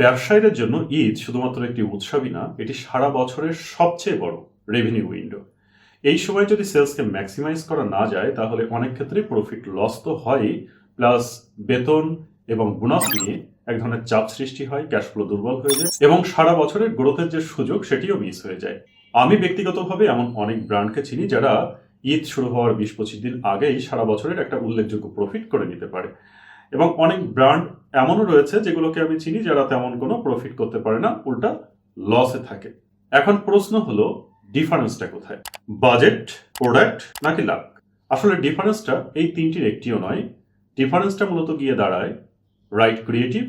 ব্যবসায়ীদের জন্য ঈদ শুধুমাত্র একটি উৎসবই না, এটি সারা বছরের সবচেয়ে বড় রেভিনিউ উইন্ডো এই সময় যদি সেলসকে ম্যাক্সিমাইজ করা না যায়, তাহলে অনেক ক্ষেত্রে প্রফিট লস তো হয়ই প্লাস বেতন এবং বোনাস নিয়ে এক ধরনের চাপ সৃষ্টি হয় ক্যাশ ফ্লো দুর্বল হয়ে যায়, এবং সারা বছরের গ্রোথের যে সুযোগ, সেটিও মিস হয়ে যায়। আমি ব্যক্তিগতভাবে এমন অনেক ব্র্যান্ডকে চিনি যারা ঈদ শুরু হওয়ার বিশ পঁচিশ দিন আগেই সারা বছরের একটা উল্লেখযোগ্য প্রফিট করে নিতে পারে। এবং অনেক ব্র্যান্ড এমনও রয়েছে যেগুলোকে আমি চিনি যারা তেমন কোনো প্রফিট করতে পারে না, উল্টা লসে থাকে। এখন প্রশ্ন হলো, ডিফারেন্সটা কোথায়? বাজেট, প্রোডাক্ট নাকি লাভ? আসলে ডিফারেন্সটা এই তিনটির একটিও নয়। ডিফারেন্সটা মূলত গিয়ে দাঁড়ায় right creative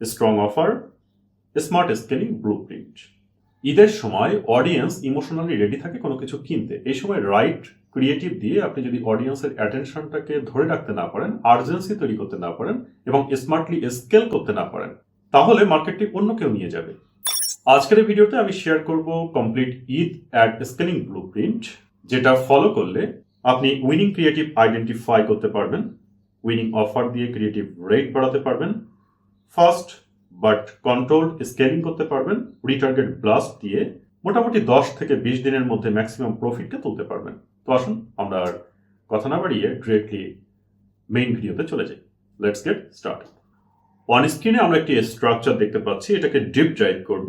strong offer smart scaling blueprint ঈদের সময় অডিয়েন্স ইমোশনালি রেডি থাকে কোনো কিছু কিনতে। এই সময় রাইট ক্রিয়েটিভ দিয়ে আপনি যদি অডিয়েন্সের অ্যাটেনশনটাকে ধরে রাখতে না পারেন আর্জেন্সি তৈরি করতে না পারেন এবং স্মার্টলি স্কেল করতে না পারেন, তাহলে মার্কেটটি অন্য কেউ নিয়ে যাবে। আজকের এই ভিডিওতে আমি শেয়ার করব complete Eid ad scaling blueprint যেটা ফলো করলে আপনি উইনিং ক্রিয়েটিভ আইডেন্টিফাই করতে পারবেন উইনিং অফার দিয়ে ক্রিয়েটিভ রেট বাড়াতে পারবেন। ফার্স্ট বাট কন্ট্রোল স্কেলিং করতে পারবেন রিটার্গেট ব্লাস্ট দিয়ে মোটামুটি দশ থেকে বিশ দিনের মধ্যে ম্যাক্সিমাম প্রফিটকে তুলতে পারবেন। তো আসুন, আমরা আর কথা না বাড়িয়ে ডিরেক্টলি মেইন ভিডিওতে চলে যাই। লেটস গেট স্টার্ট অন স্ক্রিনে আমরা একটি স্ট্রাকচার দেখতে পাচ্ছি, এটাকে ডিপ ড্রাইভ করব।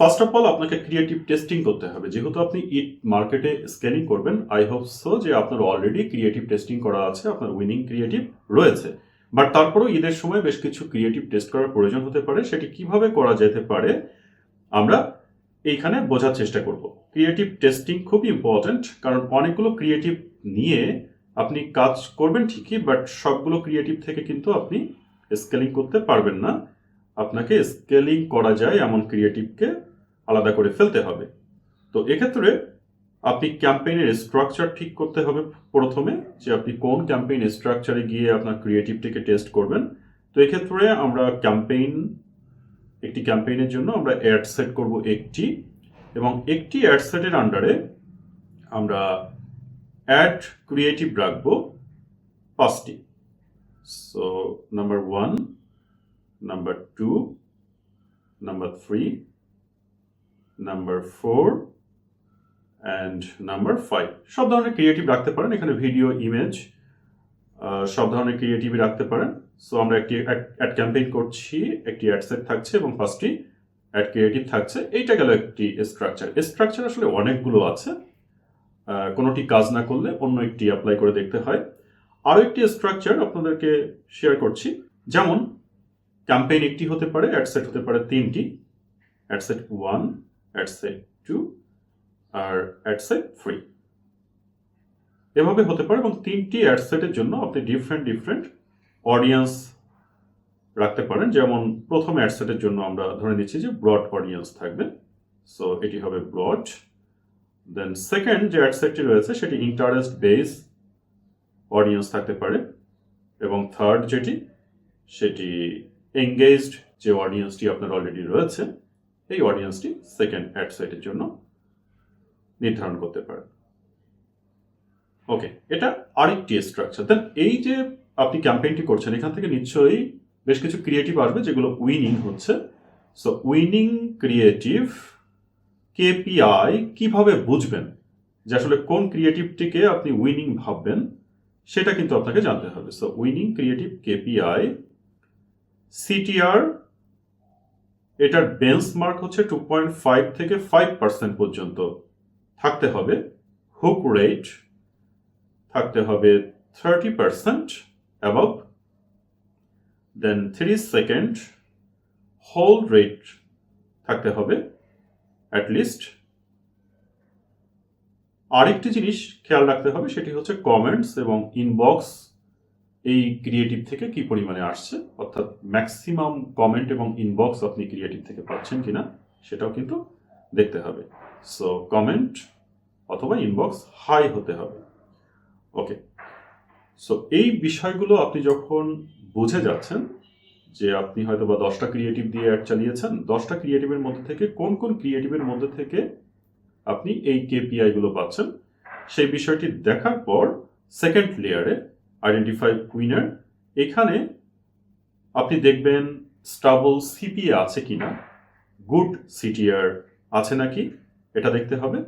ফার্স্ট অফ অল আপনাকে ক্রিয়েটিভ টেস্টিং করতে হবে। যেহেতু আপনি ইট মার্কেটে স্কেলিং করবেন আই হোপ সো যে আপনার অলরেডি ক্রিয়েটিভ টেস্টিং করা আছে, আপনার উইনিং ক্রিয়েটিভ রয়েছে। বাট তারপরেও ঈদের সময় বেশ কিছু ক্রিয়েটিভ টেস্ট করার প্রয়োজন হতে পারে। সেটি কীভাবে করা যেতে পারে, আমরা এইখানে বোঝার চেষ্টা করব। ক্রিয়েটিভ টেস্টিং খুব ইম্পর্ট্যান্ট কারণ অনেকগুলো ক্রিয়েটিভ নিয়ে আপনি কাজ করবেন ঠিকই বাট সবগুলো ক্রিয়েটিভ থেকে কিন্তু আপনি স্কেলিং করতে পারবেন না। আপনাকে স্কেলিং করা যায় এমন ক্রিয়েটিভকে আলাদা করে ফেলতে হবে। তো এক্ষেত্রে আপনি ক্যাম্পেইনের স্ট্রাকচার ঠিক করতে হবে প্রথমে যে আপনি কোন ক্যাম্পেইন স্ট্রাকচারে গিয়ে আপনার ক্রিয়েটিভটিকে টেস্ট করবেন। তো এক্ষেত্রে আমরা ক্যাম্পেইন একটি ক্যাম্পেইনের জন্য আমরা অ্যাড সেট করব একটি এবং একটি অ্যাড সেটের আন্ডারে আমরা অ্যাড ক্রিয়েটিভ রাখব পাঁচটি। So number one number two number three number four and number five সব ধরনের ক্রিয়েটিভ রাখতে পারেন, এখানে ভিডিও ইমেজ সব ধরনের ক্রিয়েটিভই রাখতে পারেন। সো আমরা একটি অ্যাড ক্যাম্পেইন করছি, একটি অ্যাড সেট থাকছে এবং পাঁচটি অ্যাড ক্রিয়েটিভ থাকছে। এইটা গেল একটি স্ট্রাকচার স্ট্রাকচার আসলে অনেকগুলো আছে। কোনোটি কাজ না করলে অন্য একটি অ্যাপ্লাই করে দেখতে হয়। আরও একটি স্ট্রাকচার আপনাদেরকে শেয়ার করছি। যেমন ক্যাম্পেইন একটি হতে পারে অ্যাড সেট হতে পারে তিনটি। Ad set one ad set two আর অ্যাড সেট থ্রি এভাবে হতে পারে এবং তিনটি অ্যাড সেটের জন্য আপনি ডিফারেন্ট ডিফারেন্ট অডিয়েন্স রাখতে পারেন। যেমন প্রথম অ্যাড সেটের জন্য আমরা ধরে নিচ্ছি যে ব্রড অডিয়েন্স থাকবে। সো এটি হবে ব্রড দেন সেকেন্ড যে অ্যাড সেটটি রয়েছে, সেটি ইন্টারেস্ট বেস অডিয়েন্স থাকতে পারে। এবং থার্ড যেটি, সেটি এঙ্গেজড যে অডিয়েন্সটি আপনার অলরেডি রয়েছে, এই অডিয়েন্সটি সেকেন্ড অ্যাড সেটের জন্য নির্ধারণ করতে পারেন। ওকে এটা আরেকটি স্ট্রাকচার দেন এই যে আপনি ক্যাম্পেইনটি করছেন, এখান থেকে নিশ্চয়ই বেশ কিছু ক্রিয়েটিভ আসবে, যেগুলো উইনিং হচ্ছে। সো উইনিং ক্রিয়েটিভ কেপিআই কীভাবে বুঝবেন? যে আসলে কোন ক্রিয়েটিভটিকে আপনি উইনিং ভাববেন, সেটা কিন্তু আপনাকে জানতে হবে। So winning creative KPI CTR এটার বেঞ্চমার্ক হচ্ছে টু পয়েন্ট ফাইভ থেকে ফাইভ পার্সেন্ট পর্যন্ত। থাকতে হবে। হুক রেট থাকতে হবে thirty percent above. Then three second hold rate থাকতে হবে অ্যাটলিস্ট আরেকটি জিনিস খেয়াল রাখতে হবে, সেটি হচ্ছে কমেন্টস এবং ইনবক্স এই ক্রিয়েটিভ থেকে কি পরিমাণে আসছে? অর্থাৎ ম্যাক্সিমাম কমেন্ট এবং ইনবক্স আপনি ক্রিয়েটিভ থেকে পাচ্ছেন কিনা, সেটাও কিন্তু দেখতে হবে। সো কমেন্ট অথবা ইনবক্স হাই হতে হবে। ওকে সো এই বিষয়গুলো আপনি যখন বুঝে যাচ্ছেন যে আপনি হয়তো বা দশটা ক্রিয়েটিভ দিয়ে অ্যাড চালিয়েছেন, দশটা ক্রিয়েটিভের মধ্যে থেকে কোন কোন ক্রিয়েটিভের মধ্যে থেকে আপনি এই কেপিআই গুলো পাচ্ছেন, সেই বিষয়টি দেখার পর সেকেন্ড লেয়ারে আইডেন্টিফাই উইনার এখানে আপনি দেখবেন স্টাবল সিপিএ আছে কিনা গুড সিটিআর আছে নাকি এটা দেখতে হবে।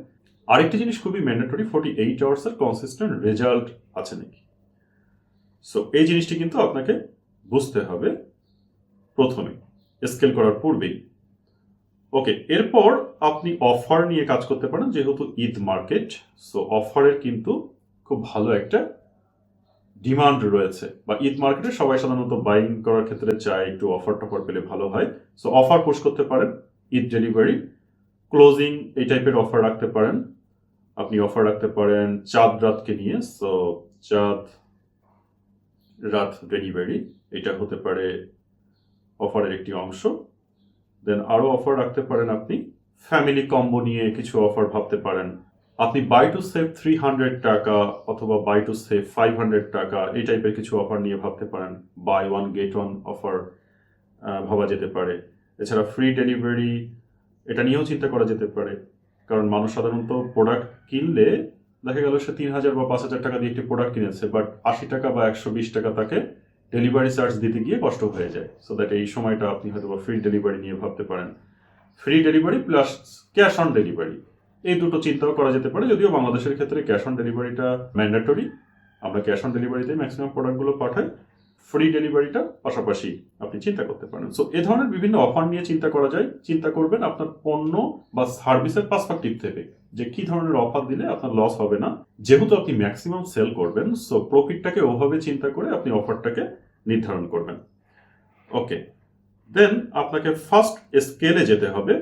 আরেকটি জিনিস খুবই ম্যান্ডেটরি ফোর্টি এইট আওয়ার্সের কনসিস্টেন্ট রেজাল্ট আছে নাকি? সো এই জিনিসটি কিন্তু আপনাকে বুঝতে হবে প্রথমে স্কেল করার পূর্বেই। ওকে এরপর আপনি অফার নিয়ে কাজ করতে পারেন, যেহেতু ঈদ মার্কেট সো অফারের কিন্তু খুব ভালো একটা ডিমান্ড রয়েছে। বা ঈদ মার্কেটে সবাই সাধারণত বাইং করার ক্ষেত্রে চায়, একটু অফার টফার পেলে ভালো হয়। সো অফার পুশ করতে পারেন, ঈদ ডেলিভারি ক্লোজিং এই টাইপের অফার রাখতে পারেন। আপনি অফার রাখতে পারেন চাঁদ রাতকে নিয়ে। সো চাঁদ রাত ডেলিভারি এটা হতে পারে অফারের একটি অংশ। দেন আরও অফার রাখতে পারেন আপনি। ফ্যামিলি কম্বো নিয়ে কিছু অফার ভাবতে পারেন। আপনি buy two save three hundred টাকা অথবা buy two save five hundred টাকা, এই টাইপের কিছু অফার নিয়ে ভাবতে পারেন। Buy one get one offer ভাবা যেতে পারে। এছাড়া ফ্রি ডেলিভারি এটা নিয়েও চিন্তা করা যেতে পারে। কারণ মানুষ সাধারণত প্রোডাক্ট কিনলে দেখা গেল সে তিন হাজার বা পাঁচ হাজার টাকা দিয়ে একটি প্রোডাক্ট কিনেছে বাট আশি টাকা বা একশো বিশ টাকা তাকে ডেলিভারি চার্জ দিতে গিয়ে কষ্ট হয়ে যায়। সো দ্যাট এই সময়টা আপনি হয়তো ফ্রি ডেলিভারি নিয়ে ভাবতে পারেন। Free delivery plus cash on delivery এই দুটো চিন্তাও করা যেতে পারে, যদিও বাংলাদেশের ক্ষেত্রে ক্যাশ অন ডেলিভারিটা ম্যান্ডেটরি আমরা ক্যাশ অন ডেলিভারিতে ম্যাক্সিমাম প্রোডাক্টগুলো পাঠাই। ফ্রি ডেলিভারিটা পাশাপাশি আপনি চিন্তা করতে পারেন। সো এ ধরনের বিভিন্ন অফার নিয়ে চিন্তা করা যায়। চিন্তা করবেন আপনার পণ্য বা সার্ভিসের পার্সপেক্টিভ থেকে যে কি ধরনের অফার দিলে আপনার লস হবে না। যেহেতু আপনি ম্যাক্সিমাম সেল করবেন সো প্রফিটটাকে ওভাবে চিন্তা করে আপনি অফারটাকে নির্ধারণ করবেন। ওকে দেন আপনাকে ফার্স্ট স্কেলে যেতে হবে।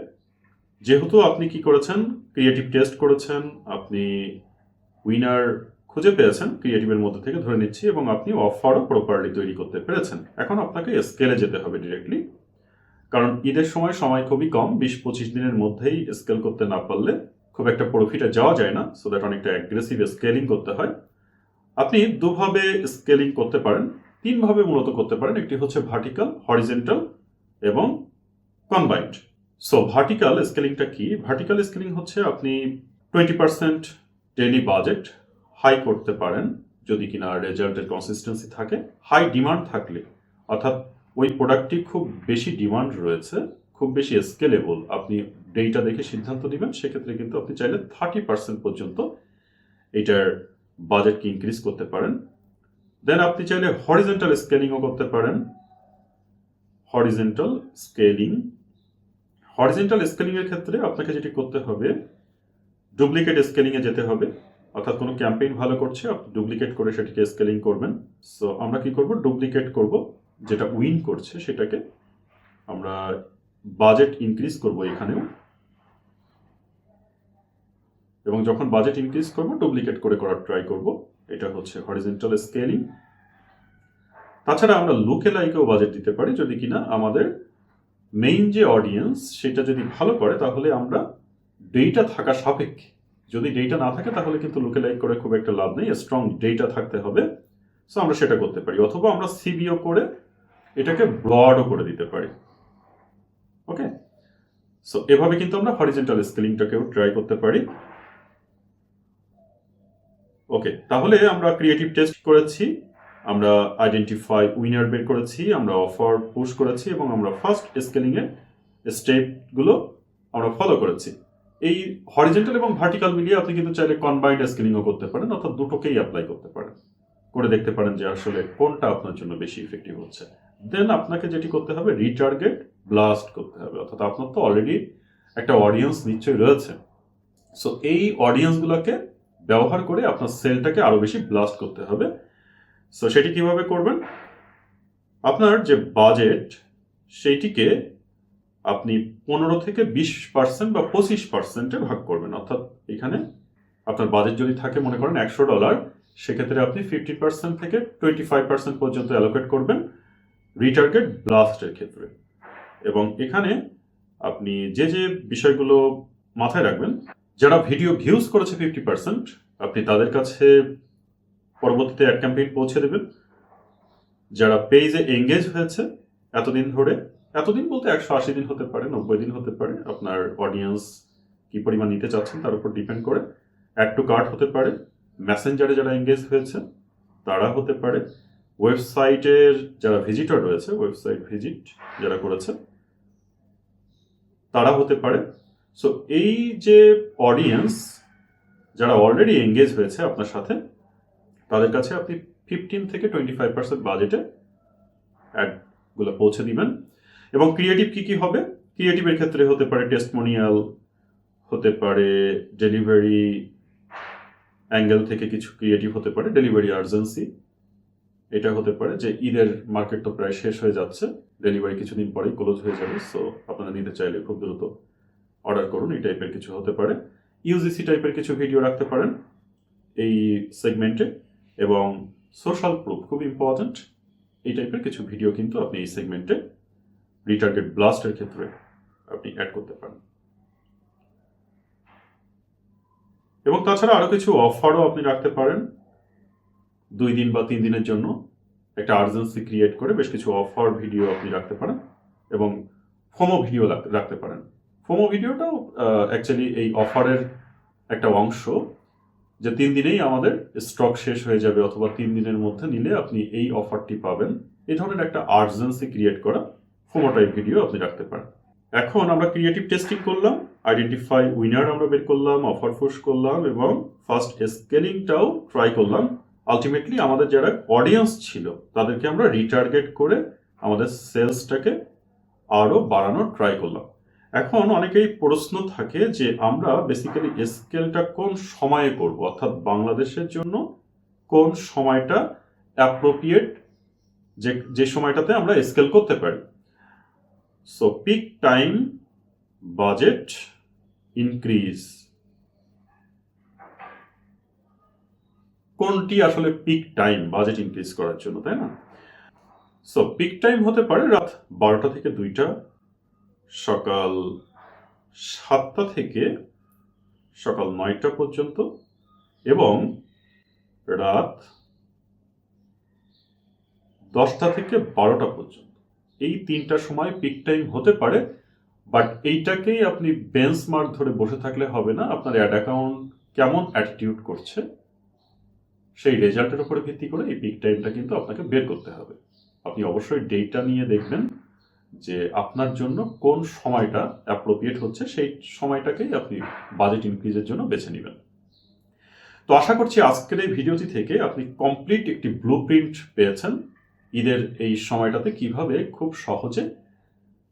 যেহেতু আপনি কি করেছেন? ক্রিয়েটিভ টেস্ট করেছেন, আপনি উইনার খুঁজে পেয়েছেন ক্রিয়েটিভের মধ্যে থেকে ধরে নিচ্ছি এবং আপনি অফারও প্রপারলি তৈরি করতে পেরেছেন। এখন আপনাকে স্কেলে যেতে হবে ডিরেক্টলি কারণ ঈদের সময় সময় খুবই কম, বিশ পঁচিশ দিনের মধ্যেই স্কেল করতে না পারলে খুব একটা প্রফিটে যাওয়া যায় না সো দ্যাট অনেকটা অ্যাগ্রেসিভ স্কেলিং করতে হয়। আপনি দুভাবে স্কেলিং করতে পারেন, তিনভাবে মূলত করতে পারেন। একটি হচ্ছে ভার্টিক্যাল হরিজেন্টাল এবং কম্বাইন্ড সো ভার্টিক্যাল স্কেলিংটা কি? ভার্টিক্যাল স্কেলিং হচ্ছে আপনি twenty percent daily budget high করতে পারেন যদি কিনা রেজাল্টের কনসিস্টেন্সি থাকে। হাই ডিমান্ড থাকলে, অর্থাৎ ওই প্রোডাক্টটি খুব বেশি ডিমান্ড রয়েছে, খুব বেশি স্কেলেবল আপনি ডেটা দেখে সিদ্ধান্ত নেবেন, সেক্ষেত্রে কিন্তু আপনি চাইলে থার্টি পার্সেন্ট পর্যন্ত এটার বাজেটকে ইনক্রিজ করতে পারেন। দেন আপনি চাইলে হরিজেন্টাল স্কেলিংও করতে পারেন। হরিজেন্টাল স্কেলিং হরিজেন্টাল স্কেলিংয়ের ক্ষেত্রে আপনাকে যেটি করতে হবে ডুপ্লিকেট স্কেলিংয়ে যেতে হবে। অর্থাৎ কোনো ক্যাম্পেইন ভালো করছে, আপনি ডুপ্লিকেট করে সেটাকে স্কেলিং করবেন। সো আমরা কি করব? ডুপ্লিকেট করব। যেটা উইন করছে, সেটাকে আমরা বাজেট ইনক্রিজ করব এখানেও। এবং যখন বাজেট ইনক্রিজ করব, ডুপ্লিকেট করে করার ট্রাই করব। এটা হচ্ছে হরিজেন্টাল স্কেলিং তাছাড়া আমরা লুকে লাইকেও বাজেট দিতে পারি, যদি কিনা আমাদের মেইন যে অডিয়েন্স সেটা যদি ভালো করে, তাহলে আমরা ডেটা থাকা সাপেক্ষে যদি ডেটা না থাকে, তাহলে কিন্তু লুকে লাইক করে খুব একটা লাভ নেই স্ট্রং ডেটা থাকতে হবে। সো আমরা সেটা করতে পারি। অথবা আমরা সিবিও করে এটাকে ব্রডও করে দিতে পারি। ওকে সো এভাবে কিন্তু আমরা হরিজেন্টাল স্কেলিংটাকেও ট্রাই করতে পারি। ওকে তাহলে আমরা ক্রিয়েটিভ টেস্ট করেছি, আমরা আইডেন্টিফাই উইনার বের করেছি, আমরা অফার পুশ করেছি, এবং আমরা ফার্স্ট স্কেলিংয়ের স্টেপগুলো আমরা ফলো করেছি। এই হরিজেন্টাল এবং ভার্টিক্যাল মিলিয়ে আপনি কিন্তু চাইলে কম্বাইন্ড স্কেলিংও করতে পারেন, অর্থাৎ দুটোকেই অ্যাপ্লাই করতে পারেন। করে দেখতে পারেন যে আসলে কোনটা আপনার জন্য বেশি ইফেক্টিভ হচ্ছে। দেন আপনাকে যেটি করতে হবে রিটার্গেট ব্লাস্ট করতে হবে। অর্থাৎ আপনার তো অলরেডি একটা অডিয়েন্স নিশ্চয়ই রয়েছে। সো এই অডিয়েন্সগুলোকে ব্যবহার করে আপনার সেলটাকে আরও বেশি ব্লাস্ট করতে হবে। সো সেটি কীভাবে করবেন? আপনার যে বাজেট সেইটিকে আপনি পনেরো থেকে বিশ পার্সেন্ট বা পঁচিশ পার্সেন্টে ভাগ করবেন। অর্থাৎ এখানে আপনার বাজেট যদি থাকে, মনে করেন একশো ডলার সেক্ষেত্রে আপনি ফিফটি পার্সেন্ট থেকে টোয়েন্টি ফাইভ পার্সেন্ট পর্যন্ত অ্যালোকেট করবেন রিটার্গেট ব্লাস্টের ক্ষেত্রে। এবং এখানে আপনি যে যে বিষয়গুলো মাথায় রাখবেন, যারা ভিডিও ভিউজ করেছে ফিফটি পার্সেন্ট আপনি তাদের কাছে পরবর্তীতে অ্যাড ক্যাম্পেইন পৌঁছে দেবেন। যারা পেজে এঙ্গেজ হয়েছে, এতদিন ধরে এতদিন বলতে একশো আশি দিন হতে পারে, নব্বই দিন হতে পারে। আপনার অডিয়েন্স কি পরিমাণ নিতে চাচ্ছেন তার উপর ডিপেন্ড করে। অ্যাড টু কার্ট হতে পারে। মেসেঞ্জারে যারা এঙ্গেজ হয়েছে তারা হতে পারে। ওয়েবসাইটের যারা ভিজিটর রয়েছে ওয়েবসাইট ভিজিট যারা করেছে তারা হতে পারে। সো এই যে অডিয়েন্স যারা অলরেডি এঙ্গেজ হয়েছে আপনার সাথে, তাদের কাছে আপনি ফিফটিন থেকে টোয়েন্টি ফাইভ পার্সেন্ট বাজেটে অ্যাডগুলো পৌঁছে দিবেন। এবং ক্রিয়েটিভ কি কি হবে? ক্রিয়েটিভের ক্ষেত্রে হতে পারে টেস্টমোনিয়াল হতে পারে ডেলিভারি অ্যাঙ্গেল থেকে কিছু ক্রিয়েটিভ হতে পারে ডেলিভারি আর্জেন্সি এটা হতে পারে যে ঈদের মার্কেট তো প্রায় শেষ হয়ে যাচ্ছে ডেলিভারি কিছুদিন পরেই ক্লোজ হয়ে যাবে সো আপনারা নিতে চাইলে খুব দ্রুত অর্ডার করুন, এই টাইপের কিছু হতে পারে। ইউজিসি টাইপের কিছু ভিডিও রাখতে পারেন এই সেগমেন্টে এবং সোশ্যাল প্রুফ খুব ইম্পর্ট্যান্ট এই টাইপের কিছু ভিডিও কিন্তু আপনি এই সেগমেন্টে রিটার্গেট ব্লাস্টের ক্ষেত্রে আপনি অ্যাড করতে পারেন। এবং তাছাড়া আরও কিছু অফারও আপনি রাখতে পারেন। দুই দিন বা তিন দিনের জন্য একটা আর্জেন্সি ক্রিয়েট করে বেশ কিছু অফার ভিডিও আপনি রাখতে পারেন এবং ফোমো ভিডিও রাখতে পারেন। ফোমো ভিডিওটাও অ্যাকচুয়ালি এই অফারের একটা অংশ যে তিন দিনেই আমাদের স্টক শেষ হয়ে যাবে অথবা তিন দিনের মধ্যে নিলে আপনি এই অফারটি পাবেন। এই ধরনের একটা আর্জেন্সি ক্রিয়েট করা ফোমো টাইপ ভিডিও আপনি রাখতে পারেন। এখন আমরা ক্রিয়েটিভ টেস্টিং করলাম আইডেন্টিফাই উইনার আমরা বের করলাম অফার ফোর্স করলাম এবং ফার্স্ট স্কেলিংটাও ট্রাই করলাম। আলটিমেটলি আমাদের যারা অডিয়েন্স ছিল, তাদেরকে আমরা রিটার্গেট করে আমাদের সেলসটাকে আরও বাড়ানোর ট্রাই করলাম। এখন অনেকেই প্রশ্ন থাকে যে আমরা বেসিক্যালি স্কেলটা কোন সময়ে করব? অর্থাৎ বাংলাদেশের জন্য কোন সময়টা অ্যাপ্রোপ্রিয়েট যে যে সময়টাতে আমরা স্কেল করতে পারি? So peak time budget increase কোনটি আসলে পিক টাইম বাজেট ইনক্রিজ করার জন্য, তাই না? সো পিক টাইম হতে পারে রাত বারোটা থেকে দুইটা, সকাল সাতটা থেকে সকাল নয়টা পর্যন্ত এবং রাত দশটা থেকে বারোটা পর্যন্ত। এই তিনটা সময় পিক টাইম হতে পারে বাট এইটাকেই আপনি বেঞ্চমার্ক ধরে বসে থাকলে হবে না। আপনার অ্যাড অ্যাকাউন্ট কেমন অ্যাটিটিউড করছে, সেই রেজাল্টের উপরে ভিত্তি করে এই পিক টাইমটা কিন্তু আপনাকে বের করতে হবে। আপনি অবশ্যই ডেটা নিয়ে দেখবেন যে আপনার জন্য কোন সময়টা অ্যাপ্রোপ্রিয়েট হচ্ছে, সেই সময়টাকেই আপনি বাজেট ইনক্রিজের জন্য বেছে নেবেন। তো আশা করছি আজকের এই ভিডিওটি থেকে আপনি কমপ্লিট একটি ব্লু প্রিন্ট পেয়েছেন। ঈদের এই সময়টাতে কীভাবে খুব সহজে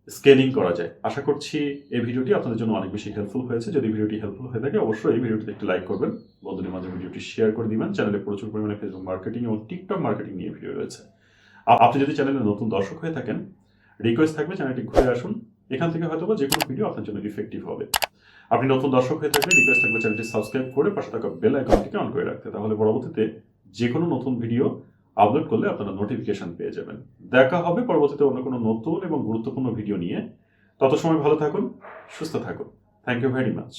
স্কেলিং করা যায়। আশা করছি এই ভিডিওটি আপনাদের জন্য অনেক বেশি হেল্পফুল হয়েছে। যদি ভিডিওটি হেল্পফুল হয়ে থাকে, অবশ্যই এই ভিডিওটিতে একটি লাইক করবেন। বন্ধুদের মাঝে ভিডিওটি শেয়ার করে দিবেন। চ্যানেলে প্রচুর পরিমাণে ফেসবুক মার্কেটিং এবং টিকটক মার্কেটিং নিয়ে ভিডিও রয়েছে। আপনি যদি চ্যানেলে নতুন দর্শক হয়ে থাকেন রিকোয়েস্ট থাকবে চ্যানেলটি ঘুরে আসুন। এখান থেকে হয়তো যে কোনো ভিডিও আপনার জন্য ইফেক্টিভ হবে। আপনি নতুন দর্শক হয়ে থাকলে রিকোয়েস্ট থাকবে চ্যানেলটি সাবস্ক্রাইব করে পাশে থাকা বেল আইকনটিকে অন করে রাখতে। তাহলে পরবর্তীতে যে কোনো নতুন ভিডিও আপলোড করলে আপনারা নোটিফিকেশন পেয়ে যাবেন। দেখা হবে পরবর্তীতে অন্য কোনো নতুন এবং গুরুত্বপূর্ণ ভিডিও নিয়ে। তত সময় ভালো থাকুন, সুস্থ থাকুন। Thank you very much